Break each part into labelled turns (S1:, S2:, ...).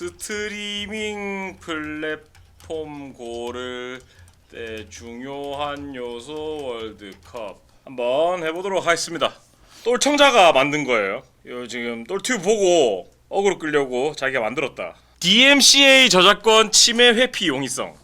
S1: 스트리밍 플랫폼 고를 때 중요한 요소 월드컵 한번 해보도록 하겠습니다. 똘청자가 만든 거예요. 요 지금 똘튜브 보고 어그로 끌려고 자기가 만들었다. DMCA 저작권 침해 회피 용이성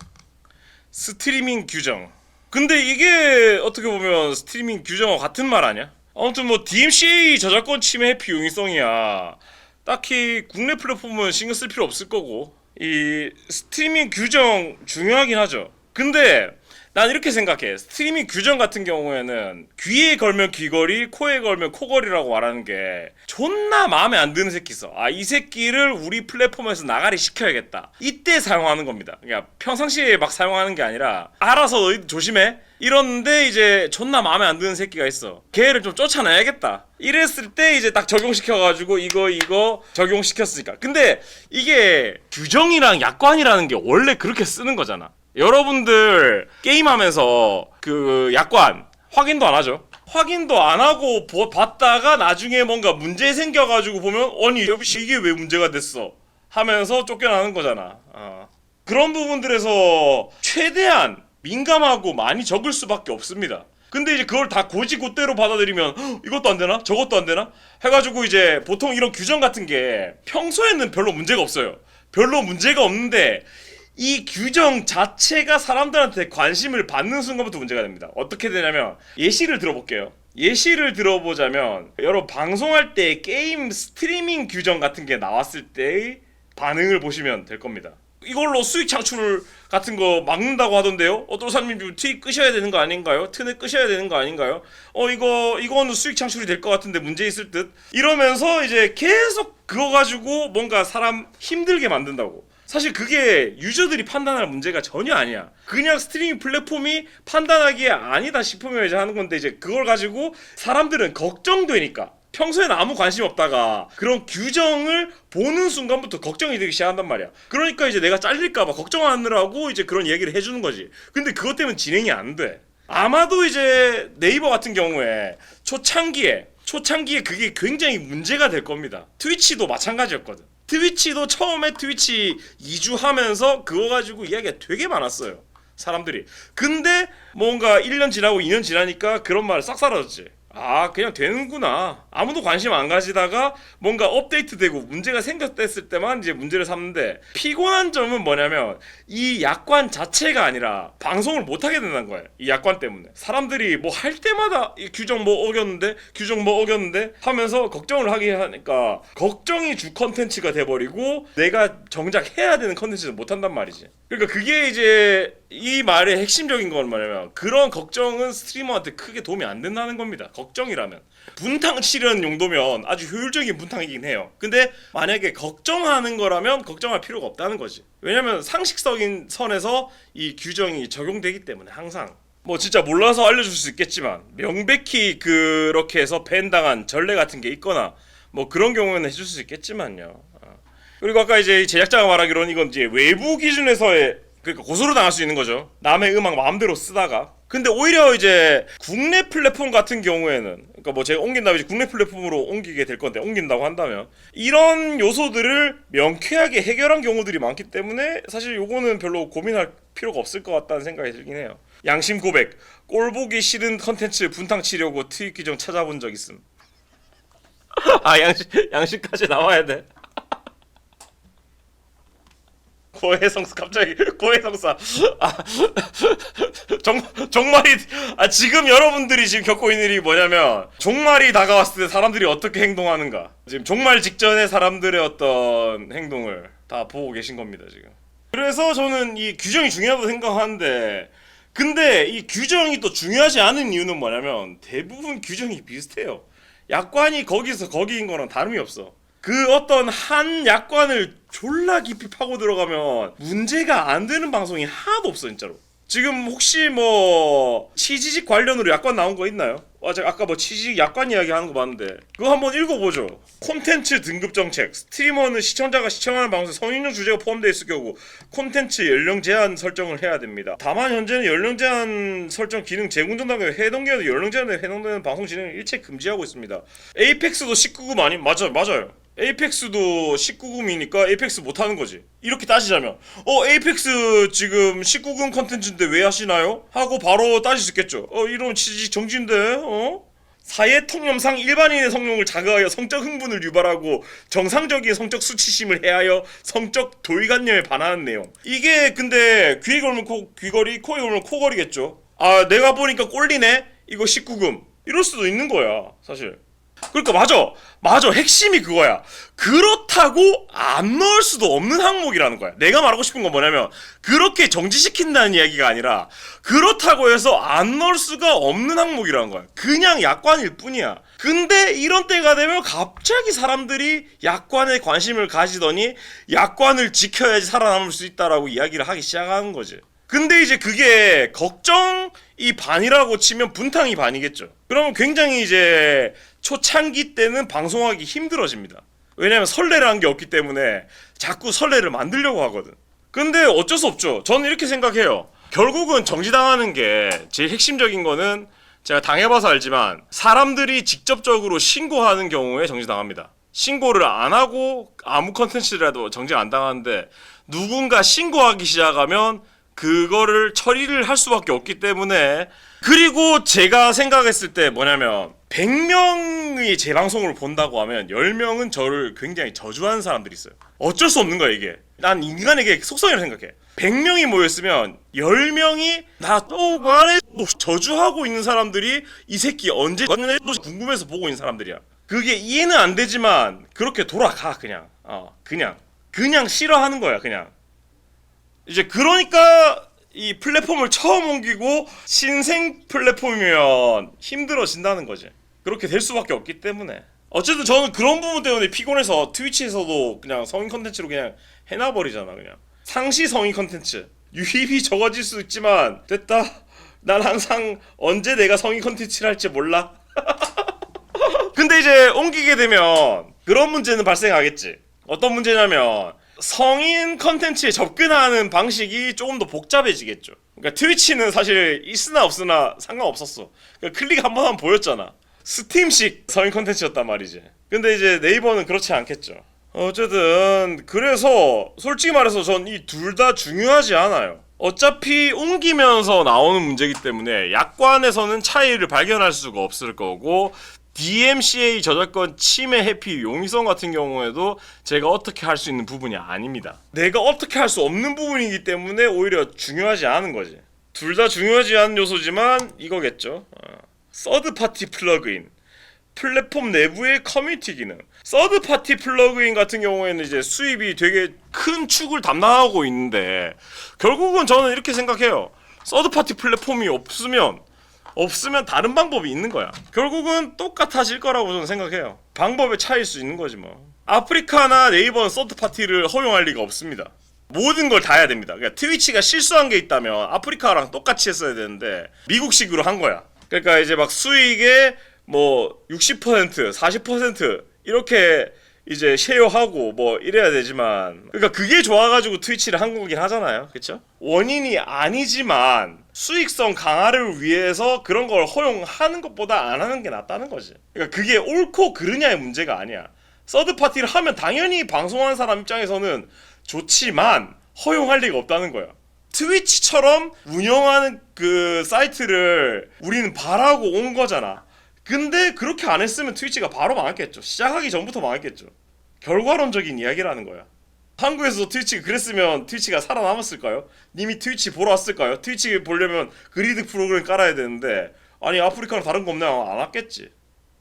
S1: 스트리밍 규정. 근데 이게 어떻게 보면 스트리밍 규정과 같은 말 아니야? 아무튼 뭐 DMCA 저작권 침해 회피 용이성이야. 딱히 국내 플랫폼은 신경 쓸 필요 없을 거고 이 스트리밍 규정 중요하긴 하죠. 근데 난 이렇게 생각해. 스트리밍 규정 같은 경우에는 귀에 걸면 귀걸이, 코에 걸면 코걸이라고 말하는 게 존나 마음에 안 드는 새끼 있어. 아, 이 새끼를 우리 플랫폼에서 나가리 시켜야겠다. 이때 사용하는 겁니다. 그러니까 평상시에 막 사용하는 게 아니라 알아서 너희 조심해. 이러는데 이제 존나 마음에 안 드는 새끼가 있어. 걔를 좀 쫓아내야겠다. 이랬을 때 이제 딱 적용시켜가지고 이거 이거 적용시켰으니까. 근데 이게 규정이랑 약관이라는 게 원래 그렇게 쓰는 거잖아. 여러분들 게임하면서 그 약관 확인도 안 하죠. 확인도 안 하고 보- 봤다가 나중에 뭔가 문제 생겨가지고 보면 아니 이게 왜 문제가 됐어 하면서 쫓겨나는 거잖아. 어. 그런 부분들에서 최대한 민감하고 많이 적을 수밖에 없습니다. 근데 이제 그걸 다 고지고대로 받아들이면 "헉, 이것도 안 되나 저것도 안 되나 해가지고 이제 보통 이런 규정 같은 게 평소에는 별로 문제가 없어요. 별로 문제가 없는데 이 규정 자체가 사람들한테 관심을 받는 순간부터 문제가 됩니다. 어떻게 되냐면 예시를 들어볼게요. 예시를 들어보자면 여러분 방송할 때 게임 스트리밍 규정 같은 게 나왔을 때의 반응을 보시면 될 겁니다. 이걸로 수익 창출 같은 거 막는다고 하던데요. 어떤 사람님 좀 트윗 끄셔야 되는 거 아닌가요? 트넷 끄셔야 되는 거 아닌가요? 어 이거 이거는 수익 창출이 될 것 같은데 문제 있을 듯 이러면서 이제 계속 그거 가지고 뭔가 사람 힘들게 만든다고. 사실 그게 유저들이 판단할 문제가 전혀 아니야. 그냥 스트리밍 플랫폼이 판단하기에 아니다 싶으면 이제 하는 건데 이제 그걸 가지고 사람들은 걱정되니까 평소에는 아무 관심 없다가 그런 규정을 보는 순간부터 걱정이 되기 시작한단 말이야. 그러니까 이제 내가 잘릴까봐 걱정하느라고 이제 그런 얘기를 해주는 거지. 근데 그것 때문에 진행이 안 돼. 아마도 이제 네이버 같은 경우에 초창기에 초창기에 그게 굉장히 문제가 될 겁니다. 트위치도 마찬가지였거든. 트위치도 처음에 트위치 2주 하면서 그거 가지고 이야기가 되게 많았어요. 사람들이. 근데 뭔가 1년 지나고 2년 지나니까 그런 말 싹 사라졌지. 아, 그냥 되는구나. 아무도 관심 안 가지다가 뭔가 업데이트되고 문제가 생겼을 때만 이제 문제를 삼는데 피곤한 점은 뭐냐면 이 약관 자체가 아니라 방송을 못 하게 된다는 거예요. 이 약관 때문에. 사람들이 뭐 할 때마다 이 규정 뭐 어겼는데 규정 뭐 어겼는데 하면서 걱정을 하게 하니까 걱정이 주 컨텐츠가 돼 버리고 내가 정작 해야 되는 컨텐츠를 못 한단 말이지. 그러니까 그게 이제 이 말의 핵심적인 건 뭐냐면 그런 걱정은 스트리머한테 크게 도움이 안 된다는 겁니다. 걱정이라면 분탕 치려는 용도면 아주 효율적인 분탕이긴 해요. 근데 만약에 걱정하는 거라면 걱정할 필요가 없다는 거지. 왜냐면 상식적인 선에서 이 규정이 적용되기 때문에 항상 뭐 진짜 몰라서 알려줄 수 있겠지만 명백히 그렇게 해서 밴당한 전례 같은 게 있거나 뭐 그런 경우에는 해줄 수 있겠지만요. 어. 그리고 아까 이제 이 제작자가 말하기로는 이건 이제 외부 기준에서의 그러니까 고소를 당할 수 있는 거죠. 남의 음악 마음대로 쓰다가. 근데 오히려 이제 국내 플랫폼 같은 경우에는 그러니까 뭐 제가 옮긴다면 이제 국내 플랫폼으로 옮기게 될 건데 옮긴다고 한다면 이런 요소들을 명쾌하게 해결한 경우들이 많기 때문에 사실 요거는 별로 고민할 필요가 없을 것 같다는 생각이 들긴 해요. 양심 고백. 꼴 보기 싫은 컨텐츠 분탕 치려고 트윗 규정 찾아본 적 있음. 아 양심 양심까지 나와야 돼. 고해성사 갑자기 고해성사. 아, 정, 종말이 아 지금 여러분들이 지금 겪고 있는 일이 뭐냐면 종말이 다가왔을 때 사람들이 어떻게 행동하는가. 지금 종말 직전에 사람들의 어떤 행동을 다 보고 계신 겁니다 지금. 그래서 저는 이 규정이 중요하다고 생각하는데 근데 이 규정이 또 중요하지 않은 이유는 뭐냐면 대부분 규정이 비슷해요. 약관이 거기서 거기인 거랑 다름이 없어. 그 어떤 한 약관을 졸라 깊이 파고 들어가면 문제가 안 되는 방송이 하나도 없어 진짜로. 지금 혹시 뭐 치지직 관련으로 약관 나온 거 있나요? 아, 제가 아까 뭐 치지직 약관 이야기 하는 거 봤는데 그거 한번 읽어보죠. 콘텐츠 등급 정책. 스트리머는 시청자가 시청하는 방송에 성인용 주제가 포함되어 있을 경우 콘텐츠 연령 제한 설정을 해야 됩니다. 다만 현재는 연령 제한 설정 기능 재군전 단계 해동기에도 연령 제한에 해당되는 방송 진행을 일체 금지하고 있습니다. 에이펙스도 19금 아니 맞아요 맞아요. 에이펙스도 19금이니까 에이펙스 못 하는 거지. 이렇게 따지자면 어 에이펙스 지금 19금 컨텐츠인데 왜 하시나요? 하고 바로 따질 수 있겠죠. 어 이런 취지 정지인데 어? 사회 통념상 일반인의 성욕을 자극하여 성적 흥분을 유발하고 정상적인 성적 수치심을 해하여 성적 도의관념에 반하는 내용. 이게 근데 귀에 걸면 코, 귀걸이, 코에 걸면 코걸이겠죠. 아 내가 보니까 꼴리네. 이거 19금. 이럴 수도 있는 거야, 사실. 그러니까 맞아. 맞아. 핵심이 그거야. 그렇다고 안 넣을 수도 없는 항목이라는 거야. 내가 말하고 싶은 건 뭐냐면 그렇게 정지시킨다는 이야기가 아니라 그렇다고 해서 안 넣을 수가 없는 항목이라는 거야. 그냥 약관일 뿐이야. 근데 이런 때가 되면 갑자기 사람들이 약관에 관심을 가지더니 약관을 지켜야지 살아남을 수 있다라고 이야기를 하기 시작하는 거지 근데 이제 그게 걱정이 반이라고 치면 분탕이 반이겠죠. 그러면 굉장히 이제 초창기 때는 방송하기 힘들어집니다. 왜냐면 설레라는 게 없기 때문에 자꾸 설레를 만들려고 하거든. 근데 어쩔 수 없죠. 저는 이렇게 생각해요. 결국은 정지당하는 게 제일 핵심적인 거는 제가 당해봐서 알지만 사람들이 직접적으로 신고하는 경우에 정지당합니다. 신고를 안 하고 아무 컨텐츠라도 정지 안 당하는데 누군가 신고하기 시작하면 그거를 처리를 할 수밖에 없기 때문에 그리고 제가 생각했을 때 뭐냐면 100명이 제 방송을 본다고 하면 10명은 저를 굉장히 저주하는 사람들이 있어요. 어쩔 수 없는 거야 이게. 난 인간에게 속성이라고 생각해. 100명이 모였으면 10명이 나또 말해 뭐 저주하고 있는 사람들이 이 새끼 언제 건네 궁금해서 보고 있는 사람들이야. 그게 이해는 안 되지만 그렇게 돌아가 그냥. 어 그냥 그냥 싫어하는 거야 그냥. 이제 그러니까 이 플랫폼을 처음 옮기고 신생 플랫폼이면 힘들어진다는 거지. 그렇게 될 수밖에 없기 때문에. 어쨌든 저는 그런 부분 때문에 피곤해서 트위치에서도 그냥 성인 컨텐츠로 그냥 해놔버리잖아 그냥. 상시 성인 컨텐츠. 유입이 적어질 수 있지만 됐다. 난 항상 언제 내가 성인 컨텐츠를 할지 몰라. 근데 이제 옮기게 되면 그런 문제는 발생하겠지. 어떤 문제냐면 성인 컨텐츠에 접근하는 방식이 조금 더 복잡해지겠죠. 그러니까 트위치는 사실 있으나 없으나 상관없었어. 그러니까 클릭 한 번 하면 보였잖아. 스팀식 성인 컨텐츠였단 말이지. 근데 이제 네이버는 그렇지 않겠죠. 어쨌든 그래서 솔직히 말해서 전 이 둘 다 중요하지 않아요. 어차피 옮기면서 나오는 문제이기 때문에 약관에서는 차이를 발견할 수가 없을 거고 DMCA 저작권 침해 해피 용이성 같은 경우에도 제가 어떻게 할 수 있는 부분이 아닙니다. 내가 어떻게 할 수 없는 부분이기 때문에 오히려 중요하지 않은 거지. 둘 다 중요하지 않은 요소지만 이거겠죠. 어. 서드 파티 플러그인. 플랫폼 내부의 커뮤니티 기능. 서드 파티 플러그인 같은 경우에는 이제 수입이 되게 큰 축을 담당하고 있는데 결국은 저는 이렇게 생각해요. 서드 파티 플랫폼이 없으면 없으면 다른 방법이 있는 거야. 결국은 똑같아질 거라고 저는 생각해요. 방법의 차이일 수 있는 거지 뭐. 아프리카나 네이버는 서드 파티를 허용할 리가 없습니다. 모든 걸 다 해야 됩니다. 그러니까 트위치가 실수한 게 있다면 아프리카랑 똑같이 했어야 되는데 미국식으로 한 거야. 그러니까 이제 막 수익의 뭐 60%, 40% 이렇게 이제 쉐어하고 뭐 이래야 되지만 그러니까 그게 좋아가지고 트위치를 한 거긴 하잖아요 그쵸? 원인이 아니지만 수익성 강화를 위해서 그런 걸 허용하는 것보다 안 하는 게 낫다는 거지 그러니까 그게 옳고 그르냐의 문제가 아니야 서드 파티를 하면 당연히 방송하는 사람 입장에서는 좋지만 허용할 리가 없다는 거야 트위치처럼 운영하는 그 사이트를 우리는 바라고 온 거잖아 근데 그렇게 안 했으면 트위치가 바로 망했겠죠. 시작하기 전부터 망했겠죠. 결과론적인 이야기라는 거야. 한국에서 트위치가 그랬으면 트위치가 살아남았을까요? 님이 트위치 보러 왔을까요? 트위치 보려면 그리드 프로그램 깔아야 되는데 아니 아프리카는 다른 거 없냐 안 왔겠지.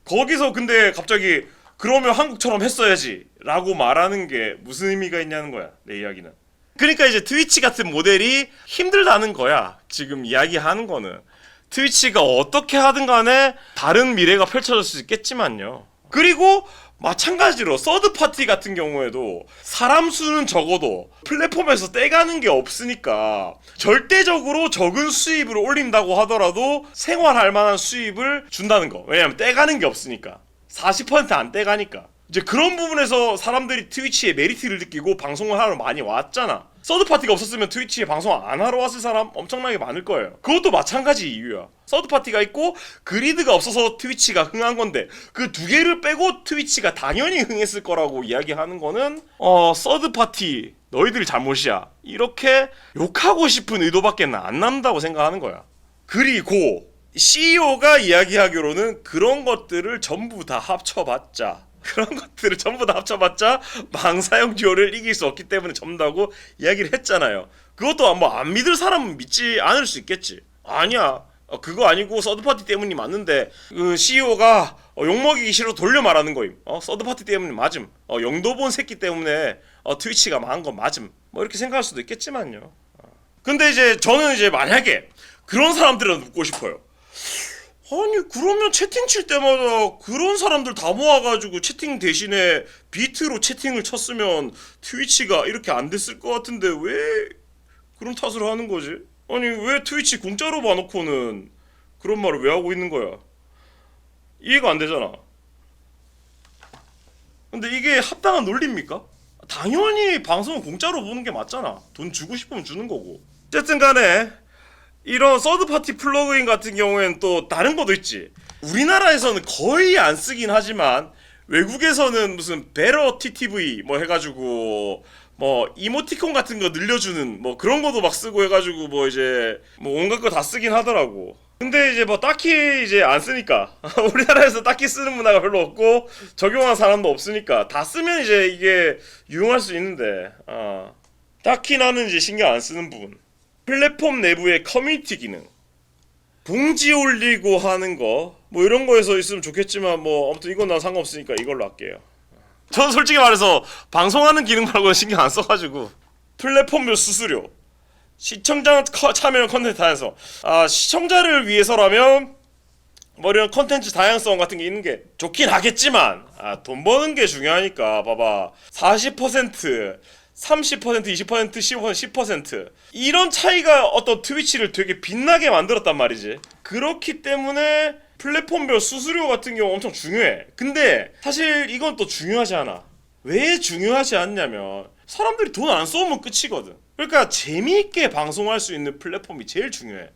S1: 거기서 근데 갑자기 그러면 한국처럼 했어야지 라고 말하는 게 무슨 의미가 있냐는 거야 내 이야기는. 그러니까 이제 트위치 같은 모델이 힘들다는 거야 지금 이야기하는 거는. 트위치가 어떻게 하든 간에 다른 미래가 펼쳐질 수 있겠지만요. 그리고 마찬가지로 서드 파티 같은 경우에도 사람 수는 적어도 플랫폼에서 떼가는 게 없으니까 절대적으로 적은 수입을 올린다고 하더라도 생활할 만한 수입을 준다는 거. 왜냐면 떼가는 게 없으니까. 40%안 떼가니까. 이제 그런 부분에서 사람들이 트위치의 메리트를 느끼고 방송을 하러 많이 왔잖아. 서드 파티가 없었으면 트위치에 방송 안 하러 왔을 사람 엄청나게 많을 거예요. 그것도 마찬가지 이유야. 서드 파티가 있고 그리드가 없어서 트위치가 흥한 건데 그 두 개를 빼고 트위치가 당연히 흥했을 거라고 이야기하는 거는 어 서드 파티 너희들 잘못이야. 이렇게 욕하고 싶은 의도밖에 안 남다고 생각하는 거야. 그리고 CEO가 이야기하기로는 그런 것들을 전부 다 합쳐봤자 그런 것들을 전부 다 합쳐봤자 망사형 듀오를 이길 수 없기 때문에 접는다고 이야기를 했잖아요. 그것도 뭐 안 믿을 사람은 믿지 않을 수 있겠지. 아니야. 어, 그거 아니고 서드파티 때문이 맞는데 그 CEO가 욕먹이기 싫어 돌려 말하는 거임. 어, 서드파티 때문에 맞음. 어, 영도 본 새끼 때문에 어, 트위치가 망한 건 맞음. 뭐 이렇게 생각할 수도 있겠지만요. 어. 근데 이제 저는 이제 만약에 그런 사람들은 묻고 싶어요. 아니 그러면 채팅 칠 때마다 그런 사람들 다 모아가지고 채팅 대신에 비트로 채팅을 쳤으면 트위치가 이렇게 안 됐을 것 같은데 왜 그런 탓을 하는 거지? 아니 왜 트위치 공짜로 봐놓고는 그런 말을 왜 하고 있는 거야? 이해가 안 되잖아. 근데 이게 합당한 논리입니까? 당연히 방송은 공짜로 보는 게 맞잖아. 돈 주고 싶으면 주는 거고. 어쨌든 간에 이런 서드파티 플러그인 같은 경우에는 또 다른 것도 있지. 우리나라에서는 거의 안 쓰긴 하지만 외국에서는 무슨 베러 TTV 뭐 해가지고 뭐 이모티콘 같은 거 늘려주는 뭐 그런 것도 막 쓰고 해가지고 뭐 이제 뭐 온갖 거 다 쓰긴 하더라고. 근데 이제 뭐 딱히 이제 안 쓰니까 우리나라에서 딱히 쓰는 문화가 별로 없고 적용한 사람도 없으니까 다 쓰면 이제 이게 유용할 수 있는데 아 딱히 나는 이제 신경 안 쓰는 부분. 플랫폼 내부의 커뮤니티 기능 봉지 올리고 하는 거 뭐 이런 거에서 있으면 좋겠지만 뭐 아무튼 이건 나 상관없으니까 이걸로 할게요. 저는 솔직히 말해서 방송하는 기능 말고는 신경 안 써가지고. 플랫폼별 수수료. 시청자 커- 참여 컨텐츠 다양성. 아 시청자를 위해서라면 뭐 이런 컨텐츠 다양성 같은 게 있는 게 좋긴 하겠지만 아, 돈 버는 게 중요하니까 봐봐. 40% 30% 20% 15% 10% 이런 차이가 어떤 트위치를 되게 빛나게 만들었단 말이지. 그렇기 때문에 플랫폼별 수수료 같은 경우 엄청 중요해. 근데 사실 이건 또 중요하지 않아. 왜 중요하지 않냐면 사람들이 돈 안 쏘면 끝이거든. 그러니까 재미있게 방송할 수 있는 플랫폼이 제일 중요해.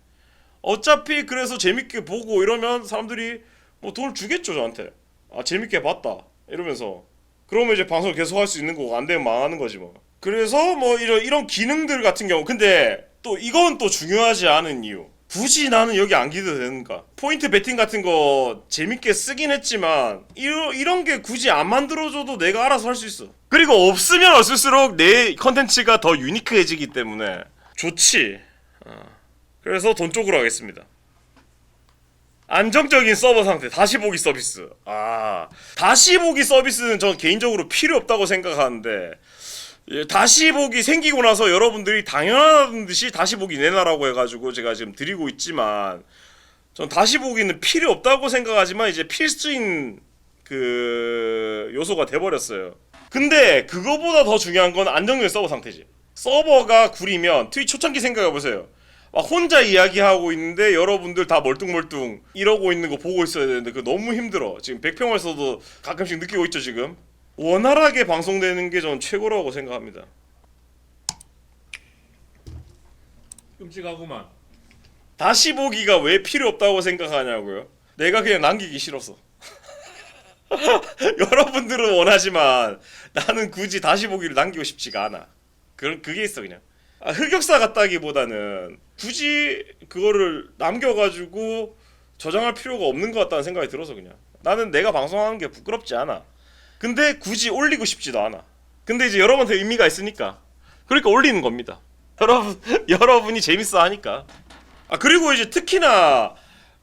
S1: 어차피 그래서 재밌게 보고 이러면 사람들이 뭐 돈을 주겠죠 저한테. 아 재밌게 봤다. 이러면서. 그러면 이제 방송 계속 할 수 있는 거고 안 되면 망하는 거지 뭐 그래서 뭐 이런 이런 기능들 같은 경우 근데 또 이건 또 중요하지 않은 이유. 굳이 나는 여기 안 기도 되는가? 포인트 베팅 같은 거 재밌게 쓰긴 했지만 이런 이런 게 굳이 안 만들어줘도 내가 알아서 할 수 있어. 그리고 없으면 없을수록 내 컨텐츠가 더 유니크해지기 때문에 좋지. 그래서 돈 쪽으로 하겠습니다. 안정적인 서버 상태 다시 보기 서비스. 아 다시 보기 서비스는 전 개인적으로 필요 없다고 생각하는데 예, 다시 보기 생기고 나서 여러분들이 당연한 듯이 다시 보기 내놔라고 해가지고 제가 지금 드리고 있지만 전 다시 보기는 필요 없다고 생각하지만 이제 필수인 그 요소가 돼버렸어요. 근데 그거보다 더 중요한 건 안정적인 서버 상태지. 서버가 구리면 트위 초창기 생각해 보세요. 막 혼자 이야기하고 있는데 여러분들 다 멀뚱멀뚱 이러고 있는 거 보고 있어야 되는데 그 너무 힘들어. 지금 백평에서도 가끔씩 느끼고 있죠 지금. 원활하게 방송되는 게 전 최고라고 생각합니다.
S2: 끔찍하구만.
S1: 다시 보기가 왜 필요 없다고 생각하냐고요? 내가 그냥 남기기 싫어서. 여러분들은 원하지만 나는 굳이 다시 보기를 남기고 싶지가 않아. 그런 그게 있어 그냥. 아, 흑역사 같다기보다는 굳이 그거를 남겨가지고 저장할 필요가 없는 것 같다는 생각이 들어서 그냥. 나는 내가 방송하는 게 부끄럽지 않아. 근데 굳이 올리고 싶지도 않아. 근데 이제 여러분한테 의미가 있으니까. 그러니까 올리는 겁니다. 여러분 여러분이 재밌어 하니까. 아 그리고 이제 특히나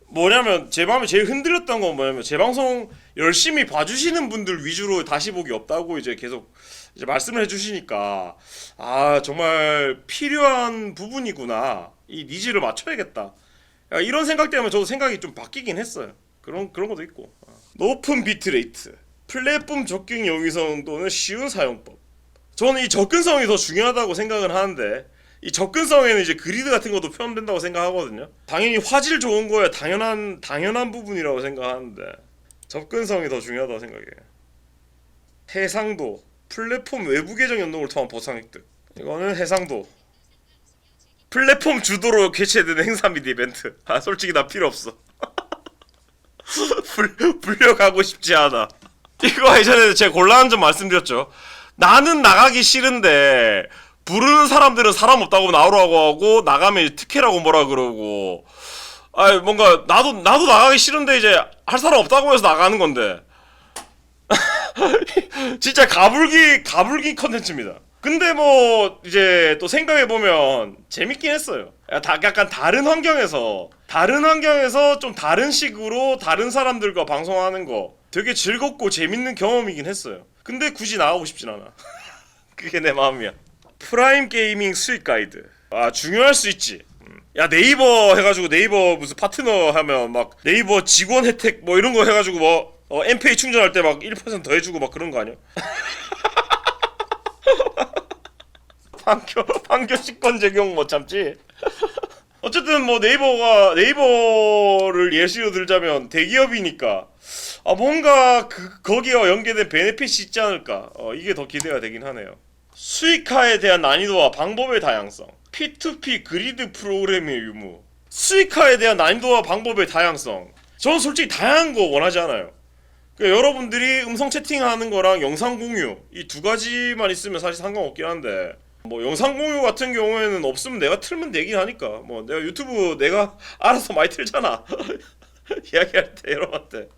S1: 뭐냐면 제 마음에 제일 흔들렸던 건 뭐냐면 제 방송 열심히 봐주시는 분들 위주로 다시 보기 없다고 이제 계속 이제 말씀을 해주시니까 아 정말 필요한 부분이구나 이 니즈를 맞춰야겠다 야, 이런 생각 때문에 저도 생각이 좀 바뀌긴 했어요 그런 그런 것도 있고 어. 높은 비트레이트 플랫폼 적용 용이성도는 쉬운 사용법 저는 이 접근성이 더 중요하다고 생각은 하는데 이 접근성에는 이제 그리드 같은 것도 포함된다고 생각하거든요. 당연히 화질 좋은 거야 당연한 당연한 부분이라고 생각하는데 접근성이 더 중요하다고 생각해요. 해상도 플랫폼 외부 계정 연동을 통한 보상 획득. 이거는 해상도 플랫폼 주도로 개최되는 행사 및 이벤트 아 솔직히 나 필요 없어 불, 불려가고 싶지 않아 이거 예전에 제가 곤란한 점 말씀드렸죠 나는 나가기 싫은데 부르는 사람들은 사람 없다고 나오라고 하고 나가면 특혜라고 뭐라 그러고 아 뭔가 나도 나도 나가기 싫은데 이제 할 사람 없다고 해서 나가는 건데 진짜 가불기 가불기 컨텐츠입니다. 근데 뭐 이제 또 생각해 보면 재밌긴 했어요. 약간 다른 환경에서 다른 환경에서 좀 다른 식으로 다른 사람들과 방송하는 거 되게 즐겁고 재밌는 경험이긴 했어요. 근데 굳이 나가고 싶진 않아. 그게 내 마음이야. 프라임 게이밍 수익 가이드. 아 중요할 수 있지. 음. 야 네이버 해가지고 네이버 무슨 파트너 하면 막 네이버 직원 혜택 뭐 이런 거 해가지고 뭐 어, 엠페이 충전할 때 막 1%더 해주고 막 그런 거 아니야? 판교 판교 식권 적용 못 참지. 어쨌든 뭐 네이버가 네이버를 예시로 들자면 대기업이니까 아 뭔가 그 거기와 연계된 베네핏이 있지 않을까. 어, 이게 더 기대가 되긴 하네요. 수익화에 대한 난이도와 방법의 다양성. P2P 그리드 프로그램의 유무. 수익화에 대한 난이도와 방법의 다양성. 저는 솔직히 다양한 거 원하지 않아요. 그러니까 여러분들이 음성 채팅하는 거랑 영상 공유 이 두 가지만 있으면 사실 상관없긴 한데 뭐 영상 공유 같은 경우에는 없으면 내가 틀면 되긴 하니까 뭐 내가 유튜브 내가 알아서 많이 틀잖아 이야기할 때 여러분한테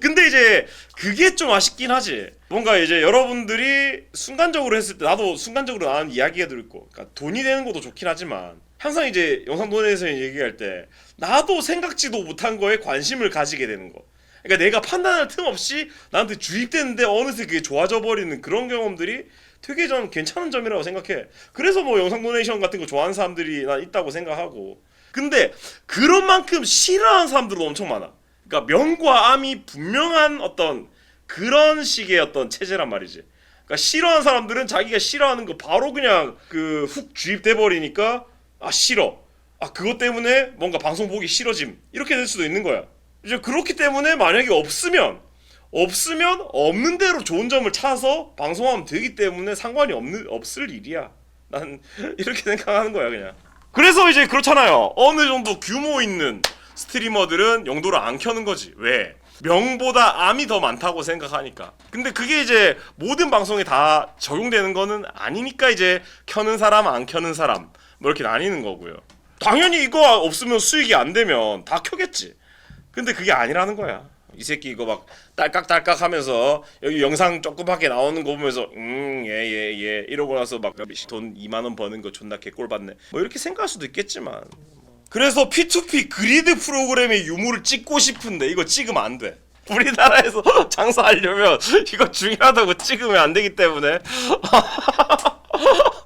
S1: 근데 이제 그게 좀 아쉽긴 하지 뭔가 이제 여러분들이 순간적으로 했을 때 나도 순간적으로 나는 이야기가 들고 그러니까 돈이 되는 것도 좋긴 하지만 항상 이제 영상 돈에서 얘기할 때 나도 생각지도 못한 거에 관심을 가지게 되는 거 그러니까 내가 판단할 틈 없이 나한테 주입되는데 어느새 그게 좋아져 버리는 그런 경험들이 되게 전 괜찮은 점이라고 생각해. 그래서 뭐 영상 도네이션 같은 거 좋아하는 사람들이 난 있다고 생각하고. 근데 그런 만큼 싫어하는 사람들도 엄청 많아. 그러니까 명과 암이 분명한 어떤 그런 식의 어떤 체제란 말이지. 그러니까 싫어하는 사람들은 자기가 싫어하는 거 바로 그냥 그 훅 주입돼 버리니까 아 싫어. 아 그것 때문에 뭔가 방송 보기 싫어짐 이렇게 될 수도 있는 거야. 이제 그렇기 때문에 만약에 없으면 없으면 없는 대로 좋은 점을 찾아서 방송하면 되기 때문에 상관이 없는 없을 일이야. 난 이렇게 생각하는 거야 그냥. 그래서 이제 그렇잖아요. 어느 정도 규모 있는 스트리머들은 용도를 안 켜는 거지. 왜? 명보다 암이 더 많다고 생각하니까. 근데 그게 이제 모든 방송에 다 적용되는 거는 아니니까 이제 켜는 사람 안 켜는 사람 뭐 이렇게 나뉘는 거고요. 당연히 이거 없으면 수익이 안 되면 다 켜겠지. 근데 그게 아니라는 거야. 이 새끼 이거 막 딸깍딸깍 하면서 여기 영상 조그맣게 나오는 거 보면서 음예예 예, 이러고 나서 막 돈 2만 원 버는 거 존나 개꼴 받네. 뭐 이렇게 생각할 수도 있겠지만. 그래서 P2P 그리드 프로그램의 유무를 찍고 싶은데 이거 찍으면 안 돼. 우리나라에서 장사하려면 이거 중요하다고 찍으면 안 되기 때문에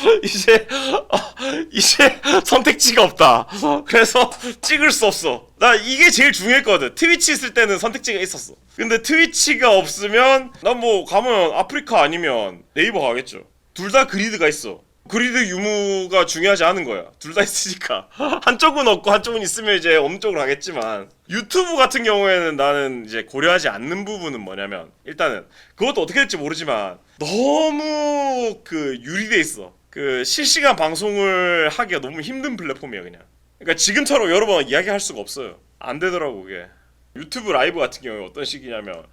S1: 이제 어, 이제 선택지가 없다. 그래서 찍을 수 없어. 나 이게 제일 중요했거든. 트위치 있을 때는 선택지가 있었어. 근데 트위치가 없으면 난 뭐 가면 아프리카 아니면 네이버 가겠죠. 둘 다 그리드가 있어. 그리드 유무가 중요하지 않은 거야. 둘 다 있으니까. 한쪽은 없고 한쪽은 있으면 이제 어느 쪽으로 가겠지만 유튜브 같은 경우에는 나는 이제 고려하지 않는 부분은 뭐냐면 일단은 그것도 어떻게 될지 모르지만 너무 그 유리돼 있어. 그 실시간 방송을 하기가 너무 힘든 플랫폼이야 그냥. 그러니까 지금처럼 여러 번 이야기할 수가 없어요. 안 되더라고 그게. 유튜브 라이브 같은 경우에 어떤 식이냐면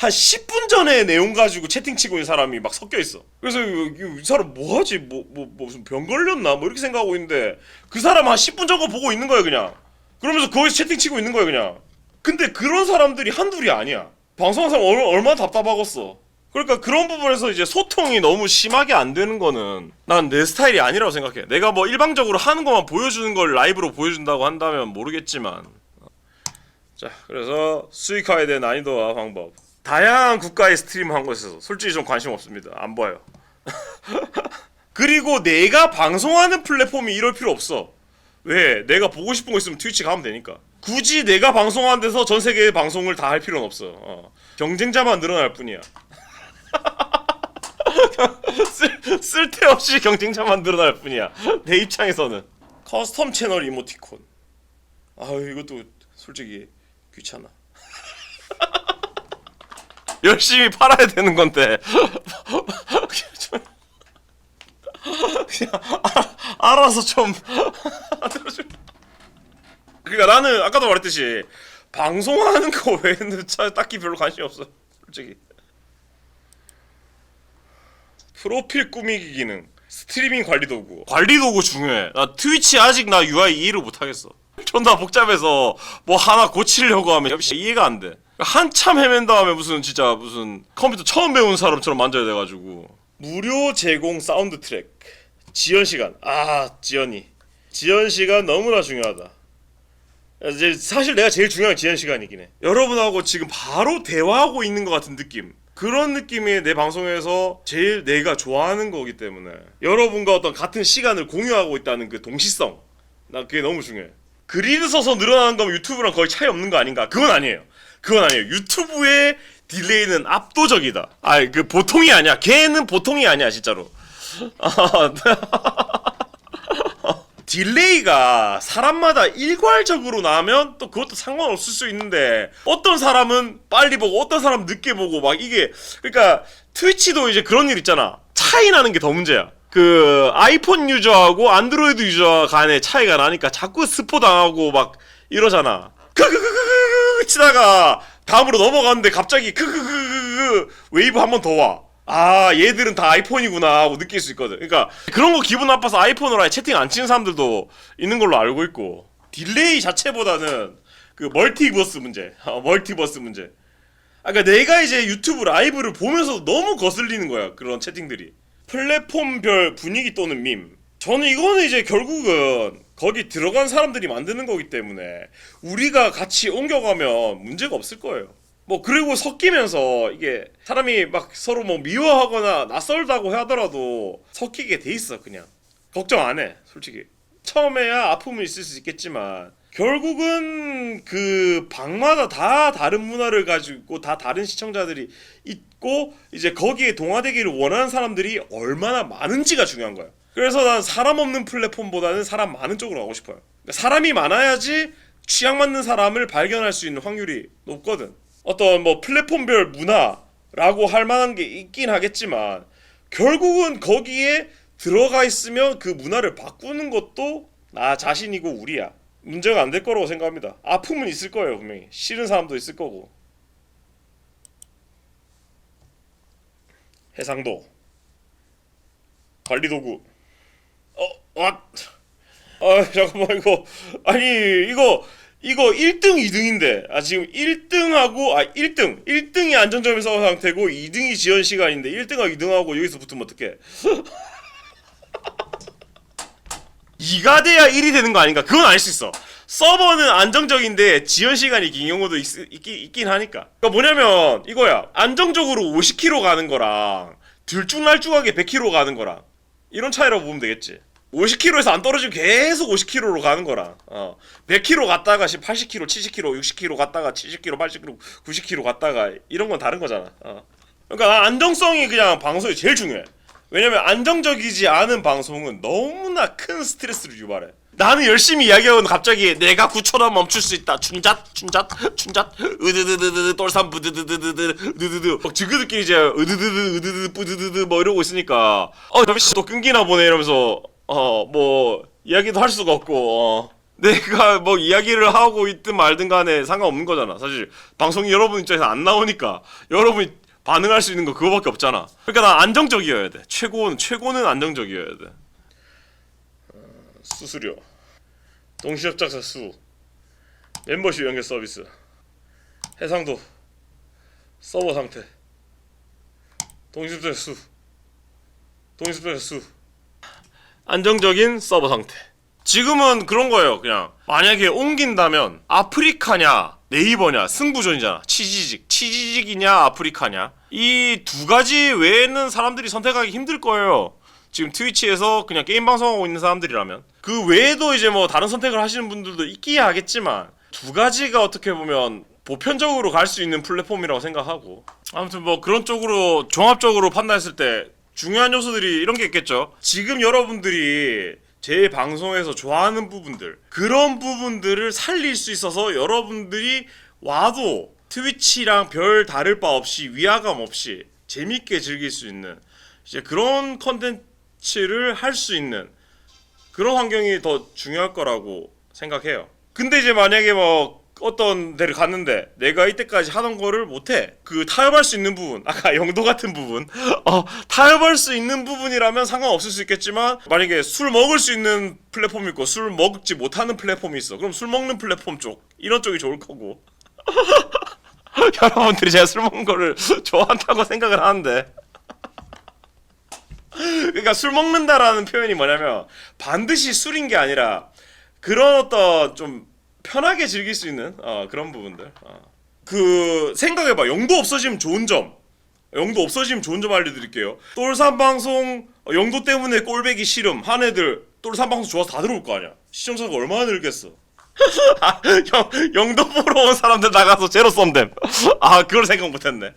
S1: 한 10분 전에 내용 가지고 채팅 치고 있는 사람이 막 섞여 있어. 그래서 이, 사람 뭐 하지? 뭐, 뭐, 뭐 무슨 병 걸렸나? 뭐 이렇게 생각하고 있는데 그 사람 한 10분 전거 보고 있는 거야 그냥. 그러면서 거기서 채팅 치고 있는 거야 그냥. 근데 그런 사람들이 한둘이 아니야. 방송하는 사람 얼, 얼마나 답답하겠어. 그러니까 그런 부분에서 이제 소통이 너무 심하게 안 되는 거는 난 내 스타일이 아니라고 생각해. 내가 뭐 일방적으로 하는 것만 보여주는 걸 라이브로 보여준다고 한다면 모르겠지만. 자, 그래서 수익화에 대한 난이도와 방법. 다양한 국가의 스트림 한 것에서 솔직히 좀 관심 없습니다. 안 봐요. 그리고 내가 방송하는 플랫폼이 이럴 필요 없어. 왜? 내가 보고 싶은 거 있으면 트위치 가면 되니까. 굳이 내가 방송하는 데서 전 세계의 방송을 다 할 필요는 없어. 어. 경쟁자만 늘어날 뿐이야. 쓸, 쓸데없이 경쟁자만 늘어날 뿐이야. 내 입장에서는. 커스텀 채널 이모티콘. 아유 이것도 솔직히 귀찮아. 열심히 팔아야 되는 건데 그냥 아, 알아서 좀. 그러니까 나는 아까도 말했듯이 방송하는 거 외에는 차- 딱히 별로 관심이 없어. 솔직히. 프로필 꾸미기 기능, 스트리밍 관리 도구. 관리 도구 중요해. 나 트위치 아직 나 UI 이해를 못 하겠어. 존나 복잡해서 뭐 하나 고치려고 하면 역시 이해가 안 돼. 한참 헤맨 다음에 무슨 진짜 무슨 컴퓨터 처음 배운 사람처럼 만져야 돼가지고 무료 제공 사운드 트랙 지연 시간 아 지연이 지연 시간 너무나 중요하다. 사실 내가 제일 중요한 지연 시간이긴 해. 여러분하고 지금 바로 대화하고 있는 것 같은 느낌. 그런 느낌이 내 방송에서 제일 내가 좋아하는 거기 때문에 여러분과 어떤 같은 시간을 공유하고 있다는 그 동시성 나 그게 너무 중요해. 글이 써서 늘어나는 거면 유튜브랑 거의 차이 없는 거 아닌가? 그건 아니에요. 그건 아니에요. 유튜브의 딜레이는 압도적이다. 아, 그 보통이 아니야. 걔는 보통이 아니야, 진짜로. 딜레이가 사람마다 일괄적으로 나면 또 그것도 상관없을 수 있는데 어떤 사람은 빨리 보고 어떤 사람은 늦게 보고 막 이게 그러니까 트위치도 이제 그런 일 있잖아. 차이 나는 게 더 문제야. 그 아이폰 유저하고 안드로이드 유저 간의 차이가 나니까 자꾸 스포 당하고 막 이러잖아. 크크크크크 치다가 다음으로 넘어갔는데 갑자기 크크크크 웨이브 한 번 더 와. 아 얘들은 다 아이폰이구나 하고 느낄 수 있거든. 그러니까 그런 거 기분 나빠서 아이폰으로 아예 채팅 안 치는 사람들도 있는 걸로 알고 있고. 딜레이 자체보다는 그 멀티버스 문제. 어, 멀티버스 문제. 아 그러니까 내가 이제 유튜브 라이브를 보면서 너무 거슬리는 거야 그런 채팅들이. 플랫폼별 분위기 또는 밈. 저는 이거는 이제 결국은 거기 들어간 사람들이 만드는 거기 때문에 우리가 같이 옮겨가면 문제가 없을 거예요 뭐 그리고 섞이면서 이게 사람이 막 서로 뭐 미워하거나 낯설다고 하더라도 섞이게 돼 있어 그냥. 걱정 안 해 솔직히. 처음에야 아픔은 있을 수 있겠지만 결국은 그 방마다 다 다른 문화를 가지고 다 다른 시청자들이 있고 이제 거기에 동화되기를 원하는 사람들이 얼마나 많은지가 중요한 거야. 그래서 난 사람 없는 플랫폼보다는 사람 많은 쪽으로 가고 싶어요. 그러니까 사람이 많아야지 취향 맞는 사람을 발견할 수 있는 확률이 높거든 어떤 뭐 플랫폼별 문화라고 할 만한 게 있긴 하겠지만 결국은 거기에 들어가 있으면 그 문화를 바꾸는 것도 나 자신이고 우리야. 문제가 안 될 거라고 생각합니다. 아픔은 있을 거예요, 분명히. 싫은 사람도 있을 거고. 해상도 관리 도구. 어, 와. 아, 잠깐만 이거 아니 이거 이거 1등 2등인데. 아 지금 1등하고 아 1등. 1등이 안정점에 서 상태고 2등이 지연 시간인데 1등하고 2등하고 여기서 붙으면 어떡해? 2가 돼야 1이 되는 거 아닌가? 그건 알 수 있어. 서버는 안정적인데 지연 시간이 긴 경우도 있, 있긴 하니까. 그러니까 뭐냐면 이거야. 안정적으로 50km 가는 거랑 들쭉날쭉하게 100km 가는 거랑 이런 차이라고 보면 되겠지 50km에서 안 떨어지면 계속 50km로 가는 거라. 어. 100km 갔다가 80km, 70km, 60km 갔다가 70km, 80km, 90km 갔다가 이런 건 다른 거잖아. 어. 그러니까 난 안정성이 그냥 방송이 제일 중요해. 왜냐면 안정적이지 않은 방송은 너무나 큰 스트레스를 유발해. 나는 열심히 이야기하고 갑자기 내가 9초나 멈출 수 있다. 춘잣, 춘잣, 춘잣, 으드드드드, 똘산 부드드드드드, 으드드드. 막 지그들끼리 이제 으드드드, 으드드드, 뿌드드드 뭐 이러고 있으니까 어 잠시 또 끊기나 보네 이러면서 어 뭐 이야기도 할 수가 없고 어. 내가 뭐 이야기를 하고 있든 말든 간에 상관없는 거잖아. 사실 방송이 여러분 입장에서 안 나오니까 여러분이 반응할 수 있는 거 그거밖에 없잖아. 그러니까 난 안정적이어야 돼. 최고는 최고는 안정적이어야 돼. 수수료, 동시협 작사 수, 멤버십 연결 서비스, 해상도, 서버 상태, 동시협 작사 수, 동시협 작사 수, 안정적인 서버 상태. 지금은 그런 거예요. 그냥 만약에 옮긴다면 아프리카냐 네이버냐 승부전이잖아. 치지직 치지직이냐 아프리카냐 이 두 가지 외에는 사람들이 선택하기 힘들 거예요. 지금 트위치에서 그냥 게임 방송하고 있는 사람들이라면 그 외에도 이제 뭐 다른 선택을 하시는 분들도 있기야 하겠지만 두 가지가 어떻게 보면 보편적으로 갈 수 있는 플랫폼이라고 생각하고 아무튼 뭐 그런 쪽으로 종합적으로 판단했을 때 중요한 요소들이 이런 게 있겠죠. 지금 여러분들이 제 방송에서 좋아하는 부분들 그런 부분들을 살릴 수 있어서 여러분들이 와도 트위치랑 별 다를 바 없이 위화감 없이 재밌게 즐길 수 있는 이제 그런 컨텐츠 스포츠를 할 수 있는 그런 환경이 더 중요할 거라고 생각해요. 근데 이제 만약에 뭐 어떤 데를 갔는데 내가 이때까지 하던 거를 못해. 그 타협할 수 있는 부분 아까 영도 같은 부분. 어 타협할 수 있는 부분이라면 상관없을 수 있겠지만 만약에 술 먹을 수 있는 플랫폼이 있고 술 먹지 못하는 플랫폼이 있어. 그럼 술 먹는 플랫폼 쪽 이런 쪽이 좋을 거고. 여러분들이 제가 술 먹는 거를 좋아한다고 생각을 하는데. 그러니까 술 먹는다라는 표현이 뭐냐면 반드시 술인 게 아니라 그런 어떤 좀 편하게 즐길 수 있는 어, 그런 부분들. 어. 그 생각해봐 영도 없어지면 좋은 점. 영도 없어지면 좋은 점 알려드릴게요. 똘산 방송 어, 영도 때문에 꼴배기 싫음 한 애들 똘산 방송 좋아서 다 들어올 거 아니야. 시청자가 얼마나 늘겠어. 아, 영, 영도 보러 온 사람들 나가서 제로 썸됨. 아 그걸 생각 못했네.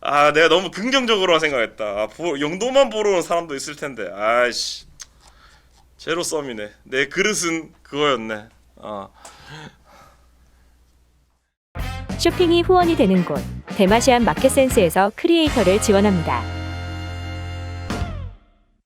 S1: 아 내가 너무 긍정적으로만 생각했다. 아, 보, 영도만 보러 온 사람도 있을 텐데. 아이씨 제로 썸이네. 내 그릇은 그거였네. 어.
S2: 쇼핑이 후원이 되는 곳 대마시안 마켓센스에서 크리에이터를 지원합니다.